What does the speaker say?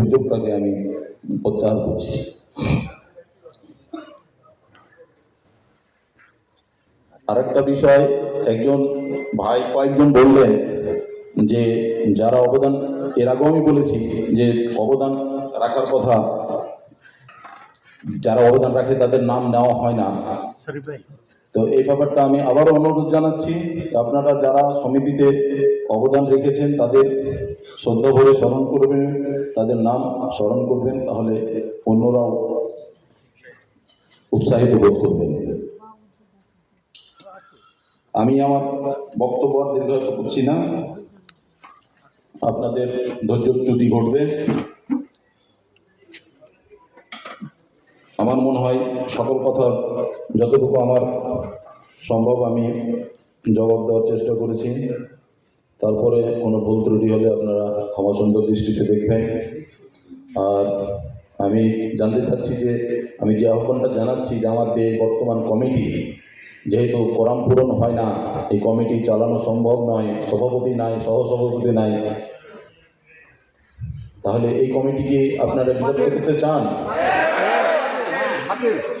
অভিযোগটাকে আমি প্রত্যাহার করছি। আরেকটা বিষয়, একজন ভাই কয়েকজন বললেন যে, যারা অবদান, এর আগেও আমি বলেছি যে, অবদান রাখার কথা, যারা অবদান রাখে তাদের নাম নেওয়া হয় না। তো এই ব্যাপারটা আমি আবারও অনুরোধ জানাচ্ছি আপনারা যারা সমিতিতে অবদান রেখেছেন, তাদের শ্রদ্ধা ভরে স্মরণ করবেন, তাদের নাম স্মরণ করবেন, তাহলে অন্যরাও উৎসাহিত বোধ করবেন। আমি আমার বক্তব্য দীর্ঘায়িত করছি না। আপনাদের ধৈর্যচ্যুতি ঘটবে। আমার মনে হয় সকল কথা যতটুকু আমার সম্ভব আমি জবাব দেওয়ার চেষ্টা করেছি। তারপরে কোনো ভুল ত্রুটি হলে আপনারা ক্ষমা সুন্দর দৃষ্টিতে দেখবেন। আর আমি জানতে চাচ্ছি যে আমি যে আহ্বানটা জানাচ্ছি যে আমার যে বর্তমান কমিটি যেহেতু কোরাম পূরণ হয় না এই কমিটি চালানো সম্ভব নয় সভাপতি নাই সহসভাপতি নাই তাহলে এই কমিটিকে আপনারা বিলুপ্ত করতে চান? আছে